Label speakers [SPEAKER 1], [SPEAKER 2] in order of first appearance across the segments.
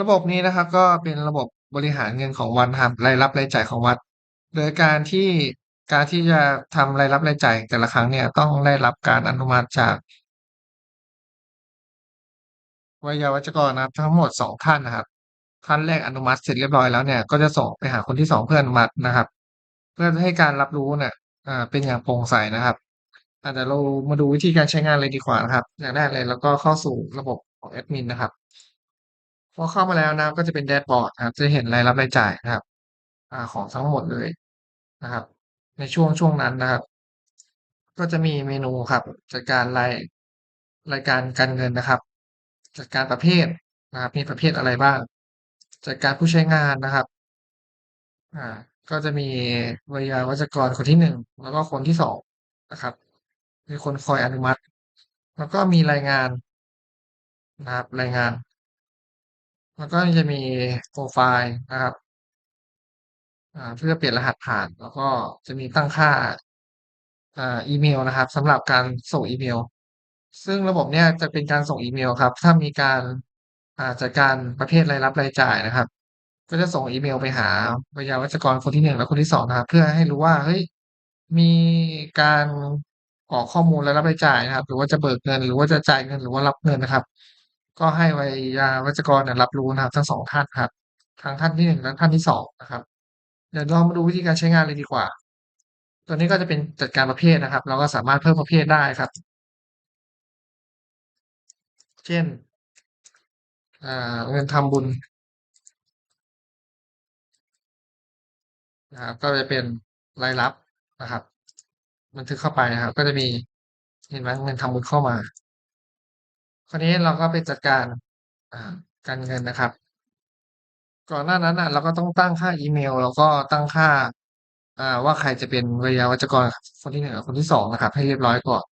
[SPEAKER 1] ระบบนี้นะครับ ก็เป็นระบบบริหารเงินของวัดครับรายรับรายจ่ายของวัด โดยการที่การที่จะทำรายรับรายจ่ายแต่ละครั้งเนี่ยต้องได้รับการอนุมัติจากไวยาวัจกรนะครับทั้งหมดสองท่านนะครับท่านแรกอนุมัติเสร็จเรียบร้อยแล้วเนี่ยก็จะส่งไปหาคนที่สองเพื่ออนุมัตินะครับ เพื่อให้การรับรู้เนี่ยอ่าเป็นอย่างโปร่งใสนะครับอ่าเดี๋ยวเรามาดูวิธีการใช้งานเลยดีกว่านะครับ อย่างแรกเลยเราก็เข้าสู่ระบบของแอดมินนะครับ พอเข้ามาแล้วนะก็จะเป็นแดชบอร์ดนะครับ จะเห็นรายรับรายจ่ายนะครับอ่าของทั้งหมดเลยนะครับ ในช่วงช่วงนั้นนะครับ ก็จะมีเมนูครับ จัดการรายรายการการเงินนะครับ จัดการประเภทนะครับ มีประเภทอะไรบ้าง จัดการผู้ใช้งานนะครับ อ่า ก็จะมีวิยาวัจกรคนที่หนึ่งแล้วก็คนที่สองนะครับมีคนคอยอนุมัติ แล้วก็มีรายงานนะครับ รายงาน แล้วก็จะมีโปรไฟล์นะครับเพื่อเปลี่ยนรหัสผ่าน แล้วก็จะมีตั้งค่าอีเมลนะครับสำหรับการส่งอีเมล ซึ่งระบบเนี่ยจะเป็นการส่งอีเมลครับ ถ้ามีการาจัดการประเภทรายรับรายจ่ายนะครับ ก็จะส่งอีเมลไปหาวิทยาวัจกรคนที่หนึ่งและคนที่สองนะครับ เพื่อให้รู้ว่าเฮ้ยมีการกรอกข้อมูลรายรับรายจ่ายนะครับ หรือว่าจะเบิกเงิน หรือว่าจะจ่ายเงินหรือว่ารับเงินนะครับ ก็ให้วิทยาวัจกรเนี่ยรับรู้นะครับ ทั้งสองท่านครับทั้งท่านที่หนึ่งและท่านที่สองนะครับ เดี๋ยวเรามาดูวิธีการใช้งานเลยดีกว่า ตัวนี้ก็จะเป็นจัดการประเภทนะครับ เราก็สามารถเพิ่มประเภทได้ครับ เช่นเงินทำบุญนะครับก็จะเป็นรายรับนะครับบันทึกเข้าไปนะครับ ก็จะมีเห็นไหมเงินทำบุญเข้ามา คราวนี้เราก็ไปจัดการการเงินนะครับ ก่อนหน้านั้นอะเราก็ต้องตั้งค่าอีเมล แล้วก็ตั้งค่าอ่าว่าใครจะเป็นวิทยาวัจกรคนที่หนึ่งกับคนที่สองนะครับ ให้เรียบร้อยก่อน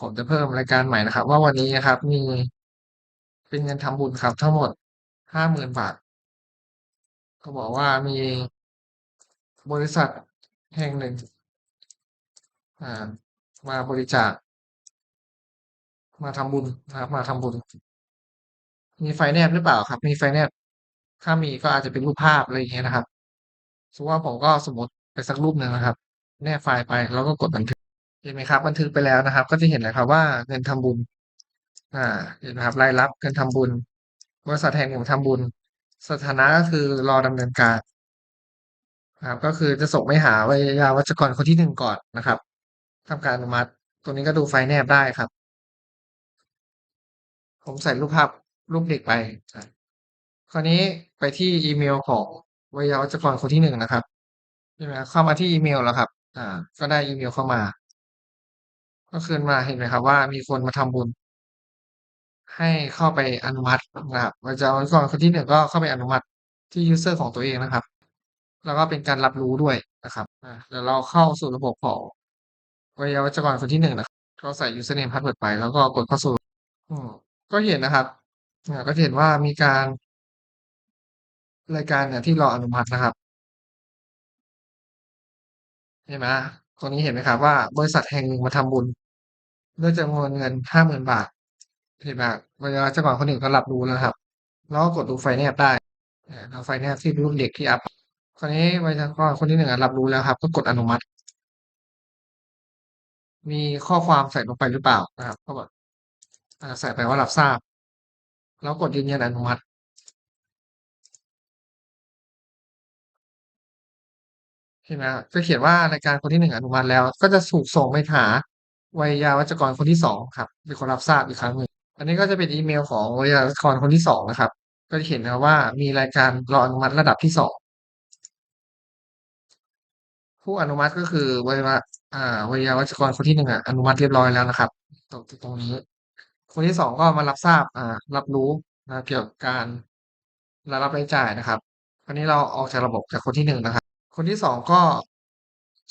[SPEAKER 1] ผมจะเพิ่มรายการใหม่นะครับ ว่าวันนี้นะครับ มีเป็นเงินทำบุญครับ ทั้งหมดห้าหมื่นบาทก็บอกว่ามีบริษัทแห่งหนึ่งมาบริจาค มาทำบุญนะครับ มาทำบุญ มีไฟแนบหรือเปล่าครับ มีไฟแนบ ถ้ามีก็อาจจะเป็นรูปภาพอะไรอย่างเงี้ยนะครับสมมติว่าผมก็สมมติไปสักรูปหนึ่งนะครับ แนบไฟล์ไปแล้วก็กดบันทึกเห็นไหมครับ บันทึกไปแล้วนะครับ ก็จะเห็นเลยครับว่าเงินทำบุญ อ่า เห็นไหมครับรายรับเงินทำบุญ บริษัทแห่งหนึ่งทำบุญ สถานะก็คือรอดำเนินการนะครับ ก็คือจะส่งไปหาวิทยาวัจกรคนที่หนึ่งก่อนนะครับทำการอนุมัติตรงนี้ก็ดูไฟแนบได้ครับ ผมใส่รูปภาพรูปเด็กไปคราวนี้ไปที่อีเมลของวิทยาวัจกรคนที่หนึ่งนะครับใช่ไหมเข้ามาที่อีเมลแล้วครับ อ่า ก็ได้อีเมลเข้ามา ก็คืนมาเห็นไหมครับว่ามีคนมาทำบุญ ให้เข้าไปอนุมัตินะครับวิทยาวัจกรคนที่หนึ่งก็เข้าไปอนุมัติที่ยูเซอร์ของตัวเองนะครับ แล้วก็เป็นการรับรู้ด้วยนะครับอ่าเดี๋ยวเราเข้าสู่ระบบของวิทยาวัจกรคนที่หนึ่งนะครับก็ใส่ username password ไปแล้วก็กดเข้าสู่อืม ก็เห็นนะครับอ่าก็จะเห็นว่ามีการรายการเนี่ยที่รออนุมัตินะครับเห็นไหมตรงนี้เห็นไหมครับว่า บริษัทแห่งหนึ่งมาทำบุญด้วยจำนวนเงินห้าหมื่นบาทเห็นไหมเวลาเจ้าของคนหนึ่งก็รับรู้แล้วครับ แล้วก็กดดูไฟแนบได้เราไฟแนบที่รูปเด็กที่อัพคราวนี้บริษัทคนที่หนึ่งอะรับรู้แล้วครับ ก็กดอนุมัติ มีข้อความใส่ลงไปหรือเปล่านะครับก็บอ่า ใส่ไปว่ารับทราบ แล้วกดยืนยันอนุมัติเห็นไหมครับจะเขียนว่ารายการคนที่หนึ่งอนุมัติแล้ว ก็จะถูกส่งไปหาวิทยาวัจกรคนที่สองครับเป็นคนรับทราบอีกครั้งหนึ่งอันนี้ก็จะเป็นอีเมลของวิทยาวัจกรคนที่สองนะครับ ก็จะเห็นนะว่ามีรายการรออนุมัติระดับที่สองผู้อนุมัติก็คือวิทยาอ่าวิทยาวัจกรคนที่หนึ่งอะอนุมัติเรียบร้อยแล้วนะครับตรงตรงนี้ คนที่สองก็มารับทราบอ่ารับรู้นะเกี่ยวกับการรายรับรายจ่ายนะครับอันนี้เราออกจากระบบจากคนที่หนึ่งนะครับ คนที่สองก็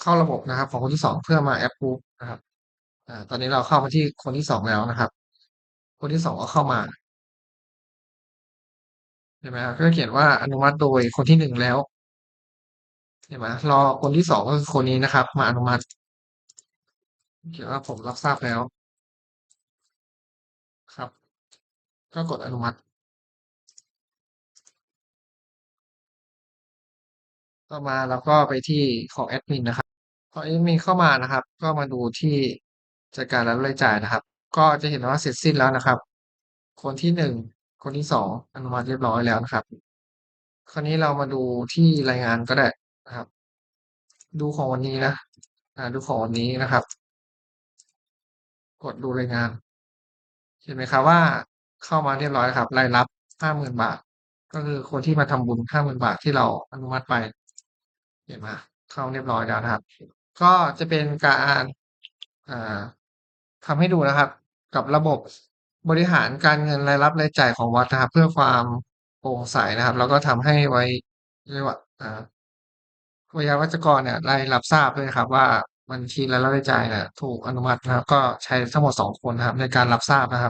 [SPEAKER 1] เข้าระบบนะครับ ของคนที่สองเพื่อมาแอปพูฟนะครับอ่าตอนนี้เราเข้ามาที่คนที่สองแล้วนะครับ คนที่สองก็เข้ามาเห็นไหมครับก็เขียนว่าอนุมัติโดยคนที่หนึ่งแล้วเห็นไหมรอคนที่สองก็คือคนนี้นะครับ มาอนุมัติเขียนว่าผมรับทราบแล้ว ก็กดอนุมัติ ต่อมาเราก็ไปที่ของแอดมินนะครับ พอแอดมินเข้ามานะครับ ก็มาดูที่จัดการรับรายจ่ายนะครับ ก็จะเห็นว่าเสร็จสิ้นแล้วนะครับ คนที่หนึ่งคนที่สองอนุมัติเรียบร้อยแล้วนะครับ คราวนี้เรามาดูที่รายงานก็ได้นะครับ ดูของวันนี้นะดูของวันนี้นะครับ กดดูรายงาน เห็นไหมครับว่า เข้ามาเรียบร้อยครับ รายรับห้าหมื่นบาท ก็คือคนที่มาทำบุญห้าหมื่นบาทที่เราอนุมัติไป เห็นไหมเข้าเรียบร้อยแล้วนะครับ ก็จะเป็นการอ่าทำให้ดูนะครับ กับระบบบริหารการเงินรายรับรายจ่ายของวัดนะครับ เพื่อความโปร่งใสนะครับ แล้วก็ทำให้ไว้เรียกว่าอ่าวิยาวัจกรเนี่ยได้รับทราบด้วยครับ ว่าบัญชีรายรับรายจ่ายเนี่ยถูกอนุมัตินะครับ ก็ใช้ทั้งหมดสองคนนะครับ ในการรับทราบนะครับ